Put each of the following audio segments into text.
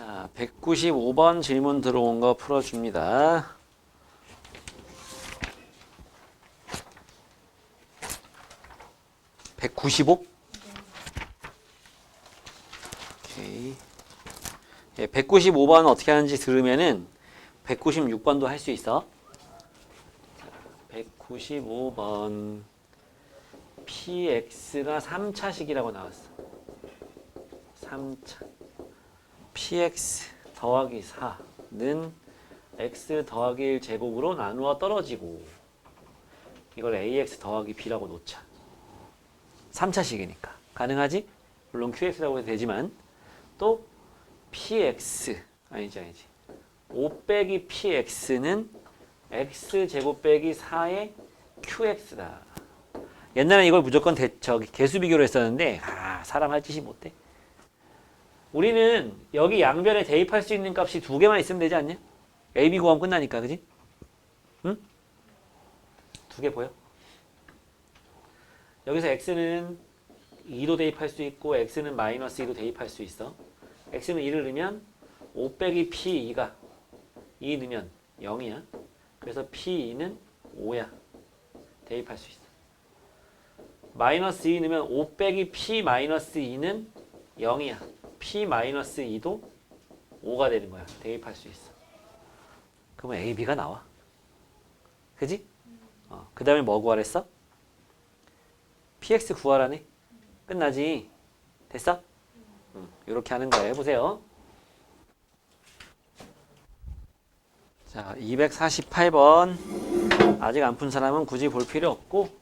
자, 195번 질문 들어온 거 풀어줍니다. (195) 오케이 예, 195번 어떻게 하는지 들으면은 196번도 할 수 있어. 자, 195번 px가 3차식이라고 나왔어. 3차. Px 더하기 4는 x 더하기 1 제곱으로 나누어 떨어지고 이걸 ax 더하기 b라고 놓자. 3차식이니까. 가능하지? 물론 qx라고 해도 되지만 또 px 아니지 아니지 5 빼기 px는 x 제곱 빼기 4의 qx다. 옛날에 이걸 무조건 대, 저기 개수 비교로 했었는데 아 사람 할 짓이 못돼. 우리는 여기 양변에 대입할 수 있는 값이 두 개만 있으면 되지 않냐? a, b 구하면 끝나니까 그지? 응? 두 개 보여? 여기서 x는 2도 대입할 수 있고 x는 마이너스 2도 대입할 수 있어. x는 2를 넣으면 5 빼기 p2가 2 넣으면 0이야. 그래서 p2는 5야. 대입할 수 있어. 마이너스 2 넣으면 5 빼기 p 마이너스 2는 0이야. P 마이너스 2도 5가 되는 거야. 대입할 수 있어. 그러면 a, b가 나와. 그지? 어, 그 다음에 뭐 구하랬어? px 구하라네. 끝나지. 됐어? 음, 이렇게 하는 거예요. 해보세요. 자, 248번. 아직 안 푼 사람은 굳이 볼 필요 없고.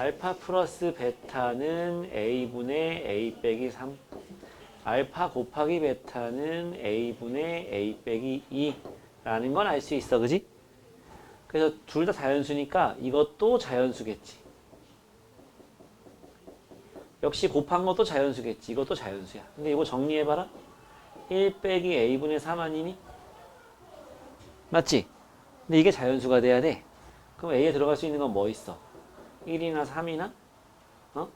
자, 알파 플러스 베타는 a분의 a 빼기 3. 알파 곱하기 베타는 a분의 a 빼기 2라는 건 알 수 있어. 그지? 그래서 둘 다 자연수니까 이것도 자연수겠지. 역시 곱한 것도 자연수겠지. 이것도 자연수야. 근데 이거 정리해봐라. 1 빼기 a분의 3 아니니? 맞지? 근데 이게 자연수가 돼야 돼. 그럼 a에 들어갈 수 있는 건 뭐 있어? 1이나 3이나? 어?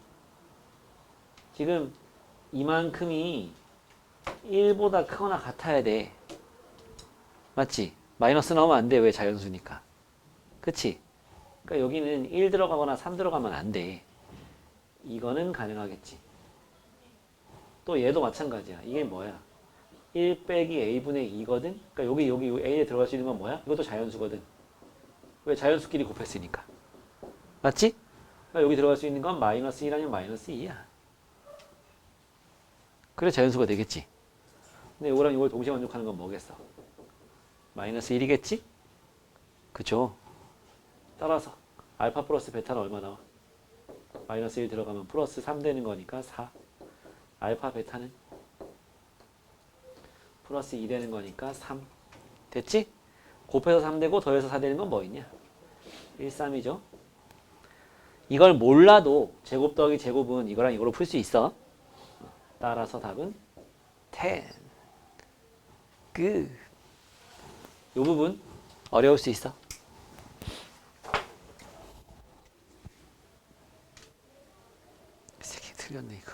지금 이만큼이 1보다 크거나 같아야 돼. 맞지? 마이너스 나오면 안 돼. 왜 자연수니까. 그치? 그러니까 여기는 1 들어가거나 3 들어가면 안 돼. 이거는 가능하겠지. 또 얘도 마찬가지야. 이게 뭐야? 1 빼기 a분의 2거든? 그러니까 여기, 여기 a에 들어갈 수 있는 건 뭐야? 이것도 자연수거든. 왜? 자연수끼리 곱했으니까. 맞지? 그러니까 여기 들어갈 수 있는 건 마이너스 1 아니면 마이너스 2야. 그래 자연수가 되겠지. 근데 이거랑 이걸 동시에 만족하는 건 뭐겠어? 마이너스 1이겠지? 그쵸? 따라서 알파 플러스 베타는 얼마 나와? 마이너스 1 들어가면 플러스 3 되는 거니까 4. 알파 베타는 플러스 2 되는 거니까 3. 됐지? 곱해서 3 되고 더해서 4 되는 건 뭐 있냐? 1, 3이죠. 이걸 몰라도 제곱 더하기 제곱은 이거랑 이거로 풀 수 있어. 따라서 답은 10. 끝. 요 부분 어려울 수 있어. 세개 틀렸네 이거.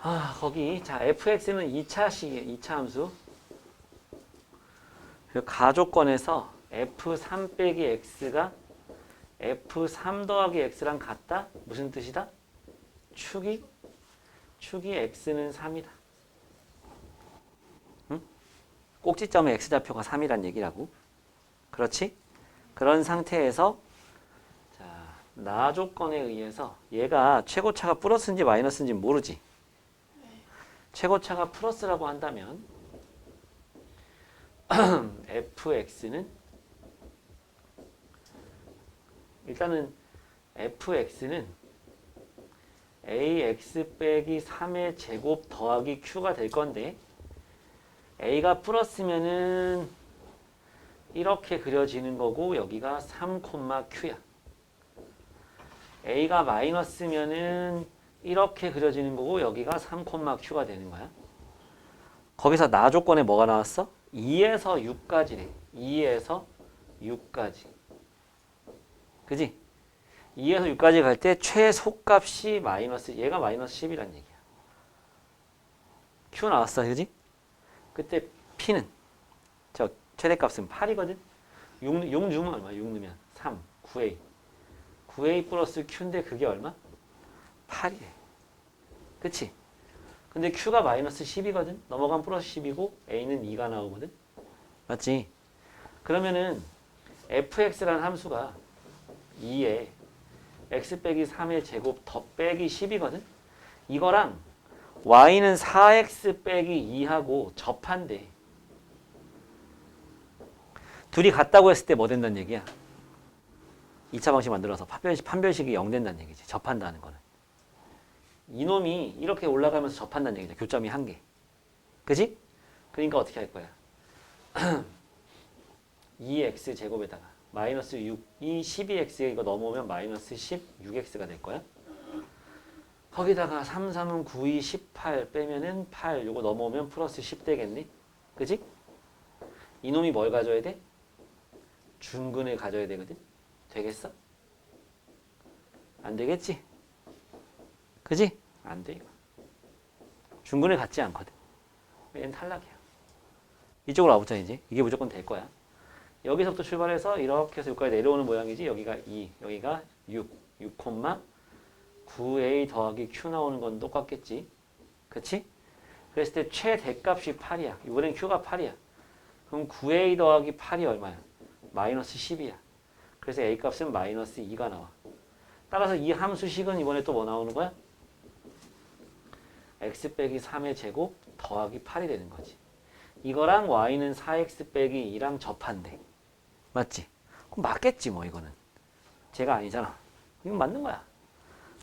아 거기 자 fx는 2차식이에요. 2차 함수. 그 가족권에서 f3 빼기 x가 f3 더하기 x랑 같다? 무슨 뜻이다? 축이 축이 x는 3이다. 응? 꼭지점의 x좌표가 3이란 얘기라고. 그렇지? 그런 상태에서 자, 나 조건에 의해서 얘가 최고차가 플러스인지 마이너스인지 모르지. 최고차가 플러스라고 한다면 fx는 일단은 fx는 ax 빼기 3의 제곱 더하기 q가 될 건데 a가 플러스면은 이렇게 그려지는 거고 여기가 3, q야. a가 마이너스면은 이렇게 그려지는 거고 여기가 3, q가 되는 거야. 거기서 나 조건에 뭐가 나왔어? 2에서 6까지래. 2에서 6까지. 그지? 2에서 6까지 갈 때 최소값이 마이너스 얘가 마이너스 10이란 얘기야. Q 나왔어, 그지? 그때 P는 저 최대값은 8이거든. 6, 6 넣으면 얼마? 6 넣으면 3, 9A. 9A 플러스 Q인데 그게 얼마? 8이래. 그치? 근데 Q가 마이너스 10이거든. 넘어간 플러스 10이고 A는 2가 나오거든. 맞지? 그러면은 fx라는 함수가 2에 x 빼기 3의 제곱 더 빼기 10이거든. 이거랑 y는 4x 빼기 2하고 접한대. 둘이 같다고 했을 때 뭐 된다는 얘기야? 2차 방식 만들어서 판별식, 판별식이 0 된다는 얘기지. 접한다는 거는. 이놈이 이렇게 올라가면서 접한다는 얘기죠. 교점이 한 개. 그지? 그러니까 어떻게 할 거야? 2x 제곱에다가 마이너스 6, 이 12x 이거 넘어오면 마이너스 10, 6x가 될 거야. 거기다가 3, 3은 9, 2, 18 빼면은 8, 요거 넘어오면 플러스 10 되겠니? 그지? 이놈이 뭘 가져야 돼? 중근을 가져야 되거든? 되겠어? 안 되겠지? 그지? 안 돼, 이거. 중근을 갖지 않거든. 얘는 탈락이야. 이쪽으로 와보자, 이제. 이게 무조건 될 거야. 여기서부터 출발해서 이렇게 해서 여기까지 내려오는 모양이지. 여기가 2, 여기가 6, 6, 9a 더하기 q 나오는 건 똑같겠지. 그치? 그랬을 때 최대값이 8이야. 이번엔 q가 8이야. 그럼 9a 더하기 8이 얼마야? 마이너스 10이야. 그래서 a 값은 마이너스 2가 나와. 따라서 이 함수식은 이번에 또 뭐 나오는 거야? x 빼기 3의 제곱 더하기 8이 되는 거지. 이거랑 y는 4x 빼기 2랑 접한대. 맞지? 그럼 맞겠지 뭐 이거는. 제가 아니잖아. 이건 맞는 거야.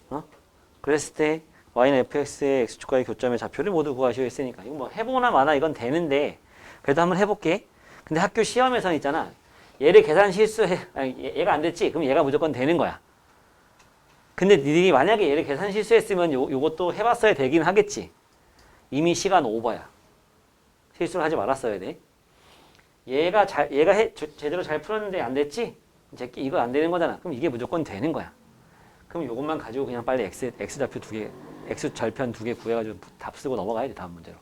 어? 그랬을 때 y는 fx의 x축과의 교점의 좌표를 모두 구하시오 했으니까 이거 뭐 해보나 마나 이건 되는데 그래도 한번 해볼게. 근데 학교 시험에서는 있잖아. 얘를 계산 실수해. 아니, 얘- 얘가 안 됐지? 그럼 얘가 무조건 되는 거야. 근데 니들이 만약에 얘를 계산 실수했으면 요, 요것도 해봤어야 되긴 하겠지. 이미 시간 오버야. 실수를 하지 말았어야 돼. 얘가 잘 얘가 해, 저- 제대로 잘 풀었는데 안 됐지? 제끼 이거 안 되는 거잖아. 그럼 이게 무조건 되는 거야. 그럼 이것만 가지고 그냥 빨리 x x 좌표 두 개, x 절편 두 개 구해가지고 답 쓰고 넘어가야 돼 다음 문제로.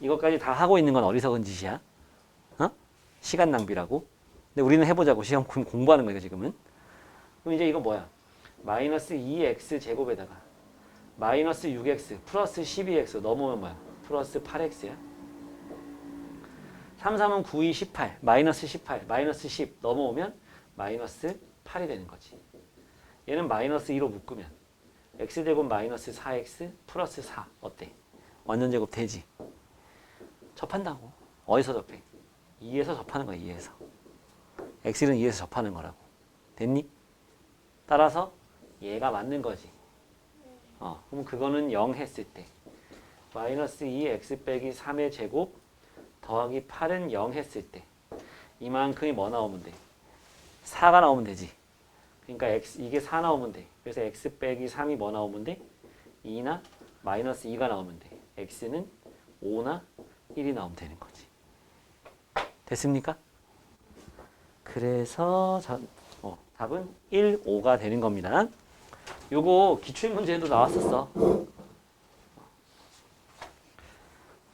이것까지 다 하고 있는 건 어리석은 짓이야. 어? 시간 낭비라고. 근데 우리는 해보자고 시험 공- 공부하는 거야 지금은. 그럼 이제 이거 뭐야? 마이너스 2x 제곱에다가 마이너스 6x 플러스 12x 넘어오면 뭐야? 플러스 8x야. 3, 3은 9, 2, 18 마이너스 18 마이너스 10 넘어오면 마이너스 8이 되는 거지. 얘는 마이너스 2로 묶으면 x제곱 마이너스 4x 플러스 4 어때? 완전 제곱 되지? 접한다고. 어디서 접해? 2에서 접하는 거야 2에서. x는 2에서 접하는 거라고. 됐니? 따라서 얘가 맞는 거지. 어, 그럼 그거는 0 했을 때 마이너스 2x 빼기 3의 제곱 더하기 8은 0 했을 때 이만큼이 뭐 나오면 돼? 4가 나오면 되지. 그러니까 x 이게 4 나오면 돼. 그래서 x 빼기 3이 뭐 나오면 돼? 2나 마이너스 2가 나오면 돼. x는 5나 1이 나오면 되는 거지. 됐습니까? 그래서 전, 어, 답은 1, 5가 되는 겁니다. 요거 기출문제도 나왔었어.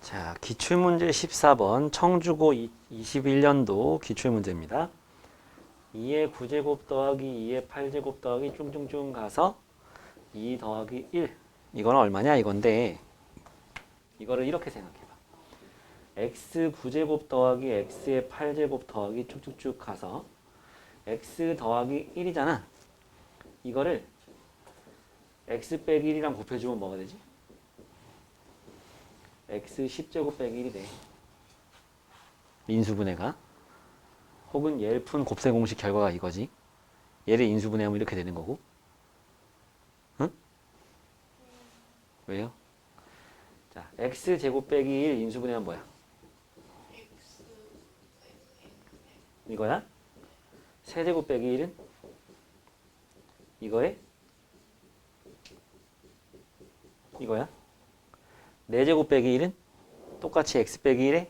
자, 기출문제 14번 청주고 21년도 기출문제입니다. 2의 9제곱 더하기 2의 8제곱 더하기 쭉쭉쭉 가서 2 더하기 1 이거는 얼마냐 이건데 이거를 이렇게 생각해봐. x 9제곱 더하기 x의 8제곱 더하기 쭉쭉쭉 가서 x 더하기 1이잖아. 이거를 x 빼기 1이랑 곱해주면 뭐가 되지? X 10제곱 빼기 1이 돼. 인수분해가. 혹은 예푼 곱셈 공식 결과가 이거지. 얘를 인수분해하면 이렇게 되는 거고. 응? 왜요? 자, x 제곱 빼기 1 인수분해하면 뭐야? 이거야? 세제곱 빼기 1은? 이거에? 이거야? 4제곱 빼기 1은? 똑같이 x 빼기 1에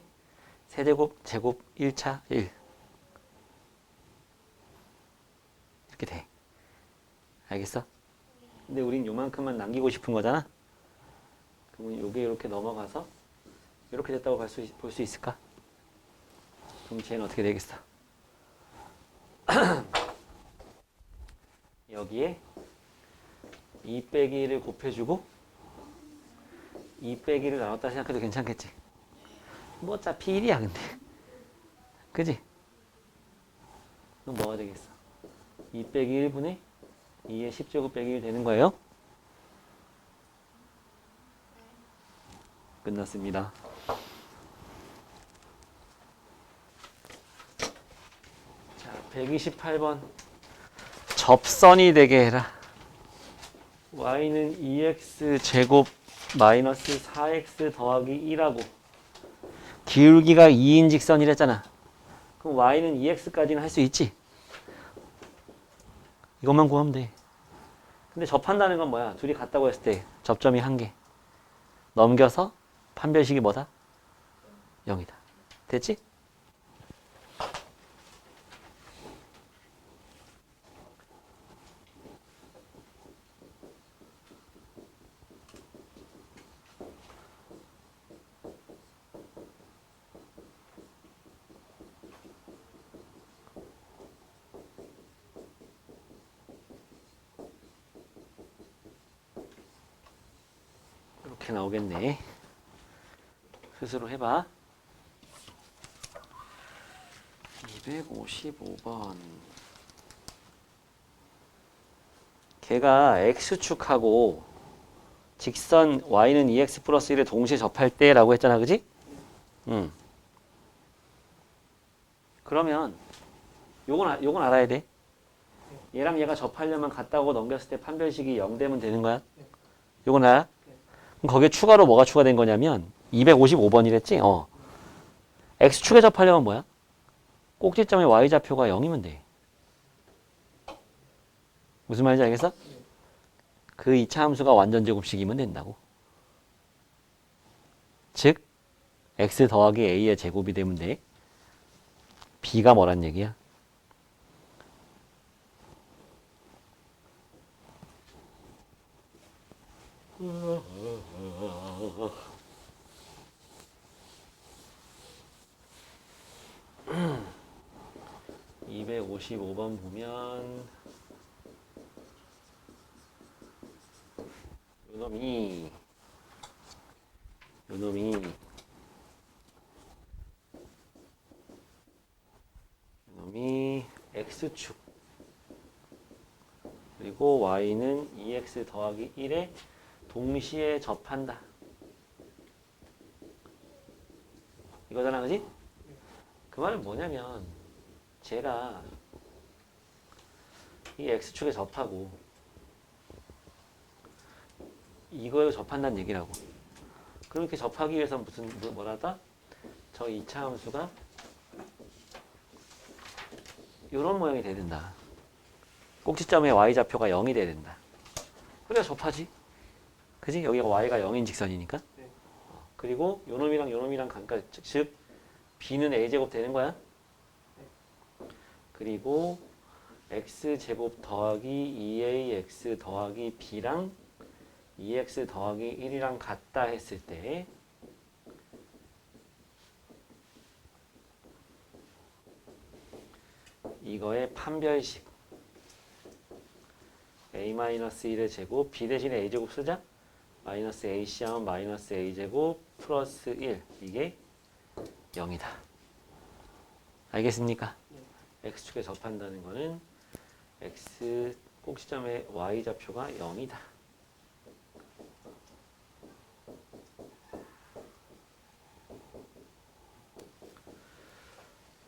세제곱 제곱 1차 1 이렇게 돼. 알겠어? 근데 우린 요만큼만 남기고 싶은 거잖아. 그러면 요게 이렇게 넘어가서 이렇게 됐다고 볼수 있을까? 그럼 쟤는 어떻게 되겠어? 여기에 2 빼기를 곱해주고 2 빼기를 나눴다 생각해도 괜찮겠지? 뭐 어차피 1이야 근데 그지? 그럼 뭐가 되겠어? 2 빼기 1분의 2의 10제곱 빼기 1 되는 거예요? 끝났습니다. 자, 128번. 접선이 되게 해라. y는 2x 제곱 마이너스 4x 더하기 1하고 기울기가 2인 직선이랬잖아. 그럼 y는 2x까지는 할 수 있지? 이것만 구하면 돼. 근데 접한다는 건 뭐야? 둘이 같다고 했을 때 접점이 한 개. 넘겨서 판별식이 뭐다? 0이다. 됐지? 이렇게 나오겠네. 스스로 해봐. 255번. 걔가 x축하고 직선 y는 2x 플러스 1을 동시에 접할 때라고 했잖아. 그지? 응. 그러면 요건, 아- 요건 알아야 돼. 얘랑 얘가 접하려면 같다고 넘겼을 때 판별식이 0 되면 되는 거야. 요건 알아? 그럼 거기에 추가로 뭐가 추가된 거냐면 255번이랬지? 어. X축에 접하려면 뭐야? 꼭지점의 Y좌표가 0이면 돼. 무슨 말인지 알겠어? 그 2차 함수가 완전제곱식이면 된다고. 즉, X 더하기 A의 제곱이 되면 돼. B가 뭐란 얘기야? 음. 255번 보면 요놈이 요놈이 요놈이 x축 그리고 y는 2x 더하기 1에 동시에 접한다. 제가 이 x축에 접하고 이거에 접한다는 얘기라고. 그렇게 접하기 위해서 무슨 뭐- 뭐라다? 저 2차 함수가 이런 모양이 돼야 된다. 꼭지점의 y좌표가 0이 돼야 된다. 그래야 접하지. 그지? 여기가 y가 0인 직선이니까. 네. 어, 그리고 요놈이랑 요놈이랑 간까 즉, 즉 b는 a제곱 되는 거야. 그리고 x제곱 더하기 2ax 더하기 b랑 2x 더하기 1이랑 같다 했을 때 이거의 판별식 a-1의 제곱 b 대신에 a제곱 쓰자. 마이너스 ac 하면 마이너스 a제곱 플러스 1 이게 0이다. 알겠습니까? X축에 접한다는 거는 x 꼭지점의 y좌표가 0이다.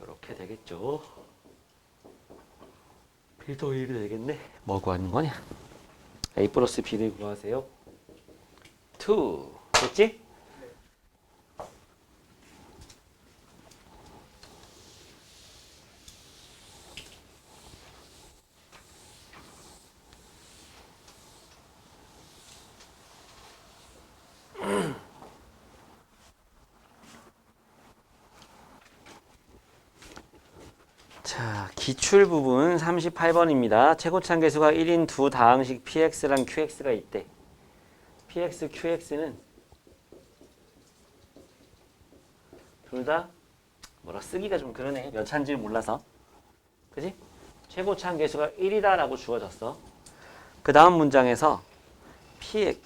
이렇게 되겠죠? 필터 1이 되겠네. 뭐 구하는 거냐? A 플러스 b를 구하세요. 2 됐지? 기출 부분 38번입니다. 최고참 계수가 1인 두 다항식 px랑 qx가 있대. px, qx는 둘 다 뭐라 쓰기가 좀 그러네. 몇 차인지 몰라서. 그지? 최고참 계수가 1이다라고 주어졌어. 그 다음 문장에서 px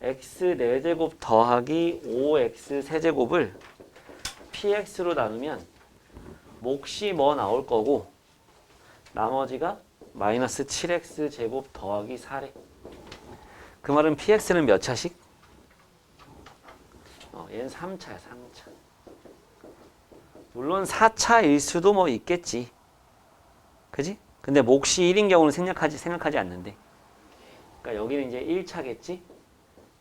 x 4제곱 더하기 5x 세제곱을 px로 나누면 몫이 뭐 나올 거고 나머지가 마이너스 7x 제곱 더하기 4래. 그 말은 px는 몇 차씩? 어, 얘는 3차야, 3차. 물론 4차일 수도 뭐 있겠지. 그지? 근데 몫이 1인 경우는 생각하지 생각하지 않는데. 그러니까 여기는 이제 1차겠지?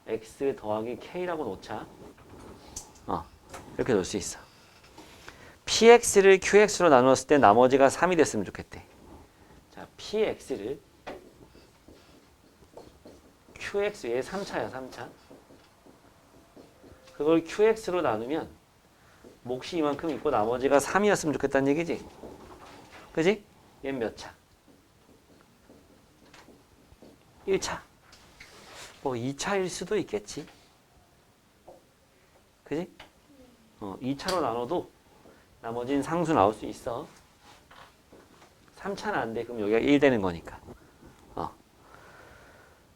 x 더하기 k라고 놓자. 어, 이렇게 놓을 수 있어. Px를 qx로 나누었을 때 나머지가 3이 됐으면 좋겠대. 자, px를 qx 얘 3차야, 3차. 그걸 qx로 나누면 몫이 이만큼 있고 나머지가 3이었으면 좋겠다는 얘기지. 그지? 얘는 몇 차? 1차. 뭐 2차일 수도 있겠지. 그지? 어, 2차로 나눠도 나머지는 상수 나올 수 있어. 3차는 안 돼. 그럼 여기가 1 되는 거니까. 어.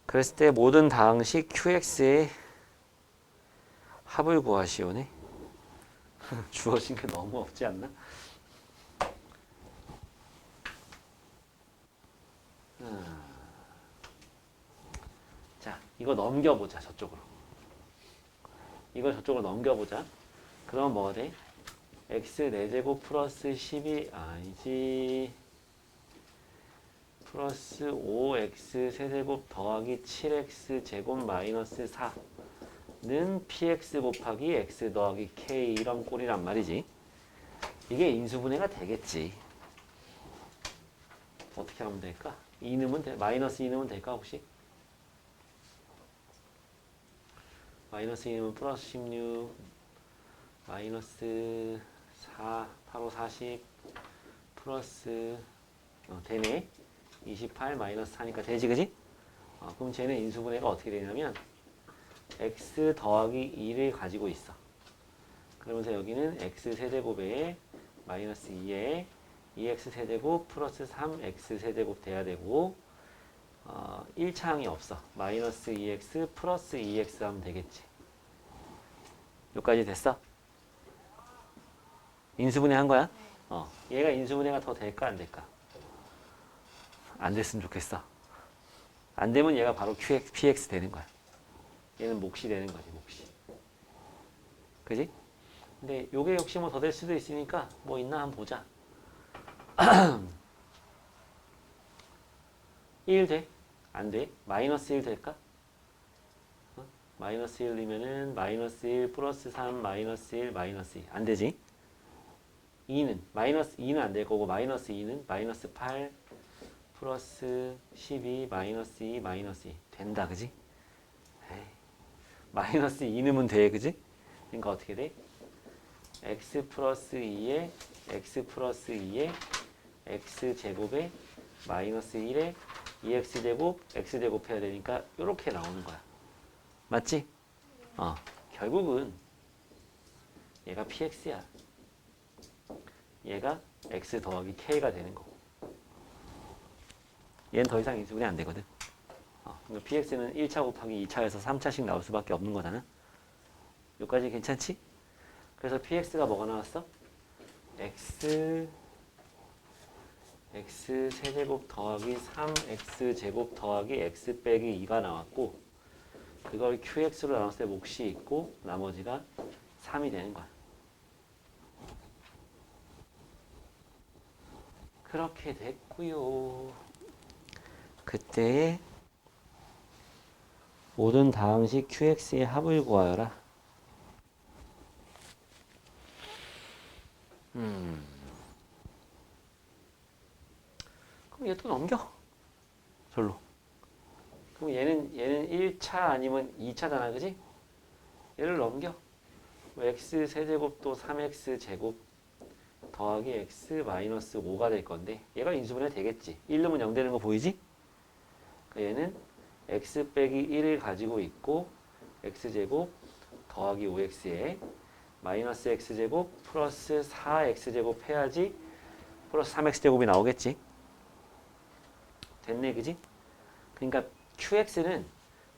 그랬을 때 모든 다항식 qx의 합을 구하시오네. 주어진 게 너무 없지 않나? 음. 자, 이거 넘겨보자, 저쪽으로. 이거 저쪽으로 넘겨보자. 그럼 뭐가 돼? X 4제곱 플러스 12 아니지 플러스 5x 세제곱 더하기 7x 제곱 마이너스 4는 px 곱하기 x 더하기 k 이런 꼴이란 말이지 이게 인수분해가 되겠지 어떻게 하면 될까? 2 넣으면 돼? 마이너스 2 넣으면 될까 혹시? 마이너스 2 넣으면 플러스 16 마이너스 4, 8, 5, 40 플러스 어, 되네 28 마이너스 4니까 되지 그지? 어, 그럼 쟤는 인수분해가 어떻게 되냐면 x 더하기 2를 가지고 있어 그러면서 여기는 x 세제곱에 마이너스 2에 2x 세제곱 플러스 3x 세제곱 돼야 되고 어, 1차항이 없어 마이너스 2x 플러스 2x 하면 되겠지 여기까지 됐어? 인수분해 한 거야? 어. 얘가 인수분해가 더 될까 안 될까? 안 됐으면 좋겠어. 안 되면 얘가 바로 QX, PX 되는 거야. 얘는 몫이 되는 거지, 몫이. 그지? 근데 요게 역시 뭐 더 될 수도 있으니까 뭐 있나 한번 보자. 1 돼? 안 돼? 마이너스 1 될까? 어? 마이너스 1이면은 마이너스 1 플러스 3 마이너스 1 마이너스 2. 안 되지? 2는 마이너스 2는 안 될 거고 마이너스 2는 마이너스 8 플러스 12 마이너스 2 마이너스 2 된다 그지? 마이너스 2 넣으면 돼 그지? 그러니까 어떻게 돼? x 플러스 2에 x 플러스 2에 x 제곱에 마이너스 1에 2x 제곱 x 제곱 해야 되니까 이렇게 나오는 거야 맞지? 어 결국은 얘가 px야 얘가 x 더하기 k가 되는 거고 얘는 더 이상 인수분해 안 되거든 어, 그러니까 px는 1차 곱하기 2차에서 3차씩 나올 수밖에 없는 거잖아 여기까지 괜찮지? 그래서 px가 뭐가 나왔어? x x 세제곱 더하기 3x 제곱 더하기 x 빼기 2가 나왔고 그걸 qx로 나눴을 때 몫이 있고 나머지가 3이 되는 거야 그렇게 됐고요. 그때 모든 다항식 QX의 합을 구하여라. 음. 그럼 얘 또 넘겨. 절로. 그럼 얘는 얘는 1차 아니면 2차잖아, 그지? 얘를 넘겨. 뭐 x 세제곱 또 3x 제곱 더하기 x 마이너스 5가 될 건데 얘가 인수분해 되겠지. 1 넣으면 0 되는 거 보이지? 그러니까 얘는 x 빼기 1을 가지고 있고 x제곱 더하기 5x에 마이너스 x제곱 플러스 4x제곱 해야지 플러스 3x제곱이 나오겠지. 됐네, 그지? 그러니까 qx는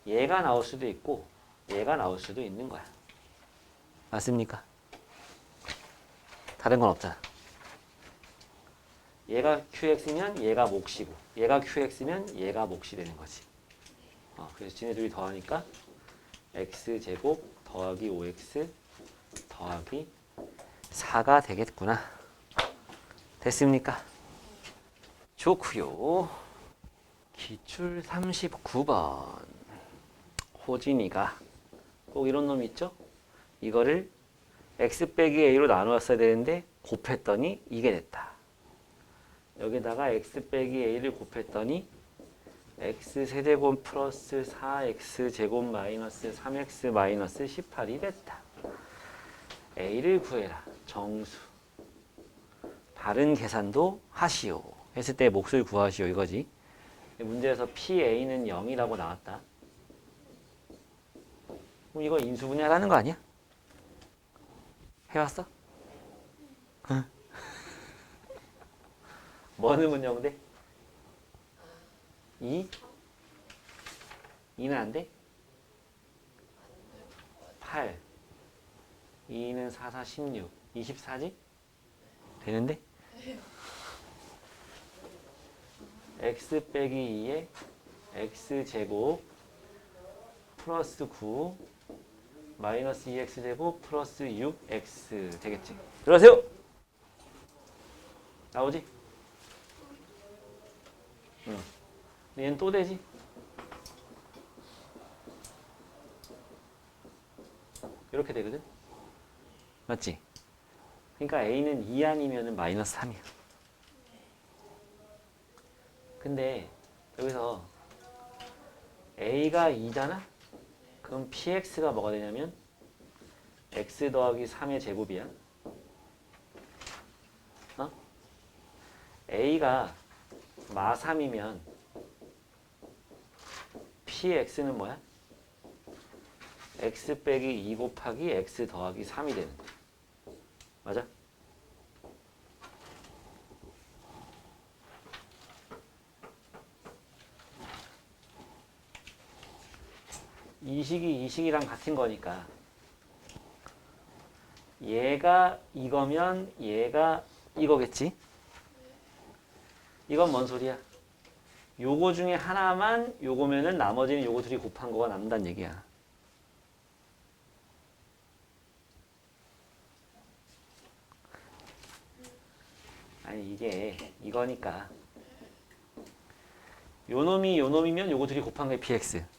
얘가 나올 수도 있고 얘가 나올 수도 있는 거야. 맞습니까? 다른 건 없잖아. 얘가 qx면 얘가 몫이고 얘가 qx면 얘가 몫이 되는 거지. 어, 그래서 지네 둘이 더하니까 x제곱 더하기 5x 더하기 4가 되겠구나. 됐습니까? 좋구요. 기출 39번. 호진이가 꼭 이런 놈 있죠? 이거를 x 빼기 a로 나누었어야 되는데 곱했더니 이게 됐다. 여기다가 x 빼기 a를 곱했더니 x 세제곱 플러스 4x 제곱 마이너스 3x 마이너스 18이 됐다. a를 구해라. 정수. 바른 계산도 하시오. 했을 때 몫을 구하시오 이거지. 문제에서 PA는 0이라고 나왔다. 그럼 이거 인수분해하라는 거 아니야? 해왔어? 응. 뭐0 돼? 2? 2는 안 돼? 8 2는 4, 4, 16 24지? 되는데? x 빼기 2에 x제곱 플러스 9 마이너스 2x제곱 플러스 6x 되겠지? 들어가세요! 나오지? 응. 얘는 또 되지? 이렇게 되거든? 맞지? 그러니까 a는 2 아니면 마이너스 3이야. 근데 여기서 a가 2잖아? 그럼 px가 뭐가 되냐면 x 더하기 3의 제곱이야. 어? a가 마 3이면 px는 뭐야? x 빼기 2 곱하기 x 더하기 3이 되는 거야. 맞아? 이 식이 이 식이랑 같은 거니까 얘가 이거면 얘가 이거겠지? 이건 뭔 소리야? 요거 중에 하나만 요거면은 나머지는 요거 둘이 곱한 거가 남는다는 얘기야. 아니 이게 이거니까 요 놈이 요 놈이면 요거 둘이 곱한 게 px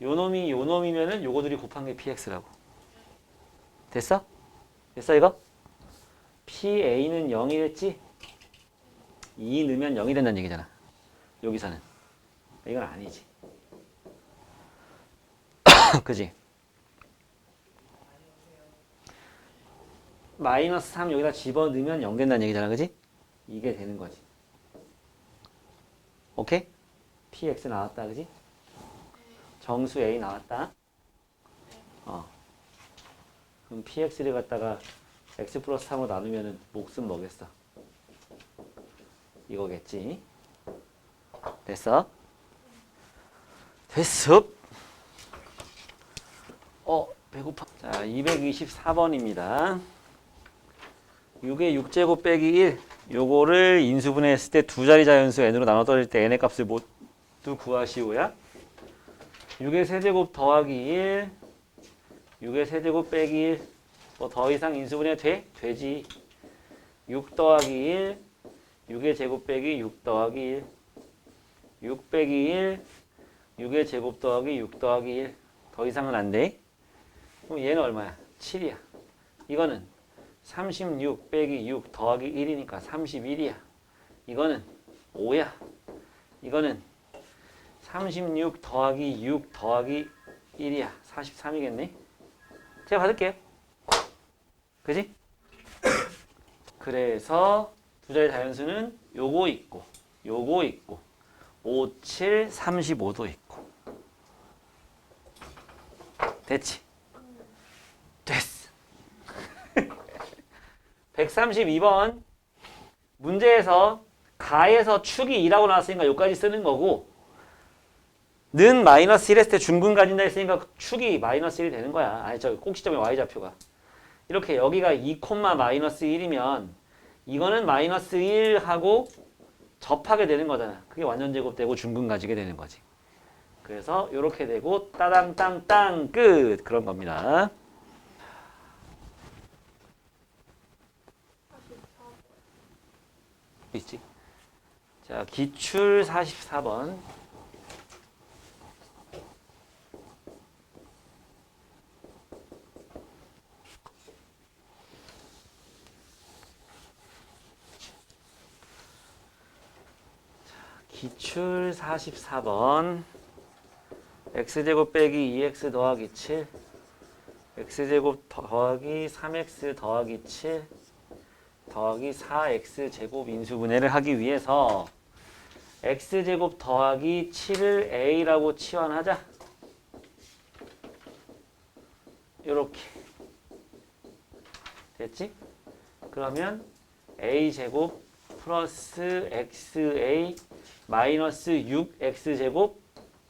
요 놈이 요 놈이면은 요거 둘이 곱한 게 px라고 됐어? 됐어 이거? pa는 0이 됐지? 2 넣으면 0이 된다는 얘기잖아 여기서는 이건 아니지 그지? 마이너스 3 여기다 집어넣으면 0 된다는 얘기잖아 그지? 이게 되는 거지 오케이? px 나왔다 그지? 정수 a 나왔다 어. 그럼 px를 갖다가 x 플러스 3으로 나누면은 몫은 뭐겠어? 이거겠지 됐어? 됐어? 어 배고파 자 224번입니다 6의 6제곱 빼기 1 요거를 인수분해했을 때 두 자리 자연수 n으로 나눠 떨어질 때 n의 값을 모두 구하시오야 6의 세제곱 더하기 1 6의 세제곱 빼기 1 뭐 더 이상 인수분해 돼? 되지 6 더하기 1 6의 제곱 빼기 6 더하기 1 6 빼기 1 6의 제곱 더하기 6 더하기 1 더 이상은 안 돼? 그럼 얘는 얼마야? 7이야 이거는 36 빼기 6 더하기 1이니까 31이야. 이거는 5야. 이거는 36 더하기 6 더하기 1이야. 43이겠네. 제가 받을게요. 그지? 그래서 두 자리 자연수는 요거 있고 요거 있고 5, 7, 35도 있고 됐지? 됐어 132번 문제에서 가에서 축이 2라고 나왔으니까 여기까지 쓰는 거고 는 마이너스 1 했을 때 중근 가진다 했으니까 축이 마이너스 1이 되는 거야. 아니 저 꼭지점의 y좌표가. 이렇게 여기가 2 콤마 마이너스 1이면 이거는 마이너스 1하고 접하게 되는 거잖아. 그게 완전 제곱되고 중근 가지게 되는 거지. 그래서 이렇게 되고 따당땅땅 끝 그런 겁니다. 있지? 자 기출 44번 기출 44번. x제곱 빼기 2x 더하기 7 x제곱 더하기 3x 더하기 7 더하기 4x 제곱 인수분해를 하기 위해서 x제곱 더하기 7을 a라고 치환하자. 요렇게. 됐지? 그러면 a제곱 플러스 xa 마이너스 6x제곱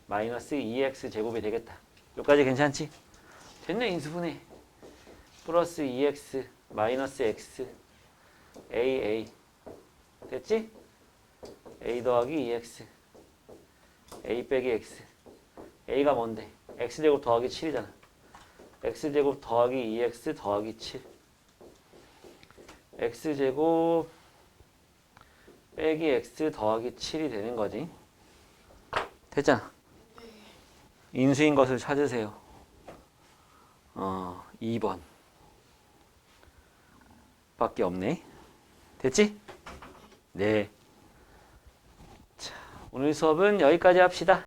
마이너스 2x제곱이 되겠다. 여기까지 괜찮지? 됐네 인수분해. 플러스 2x 마이너스 x aa 됐지? a 더하기 2x a 빼기 x a가 뭔데? x제곱 더하기 7이잖아. x제곱 더하기 2x 더하기 7 x제곱 빼기 x 더하기 7이 되는 거지. 됐잖아. 인수인 것을 찾으세요. 어, 2번. 밖에 없네. 됐지? 네. 자, 오늘 수업은 여기까지 합시다.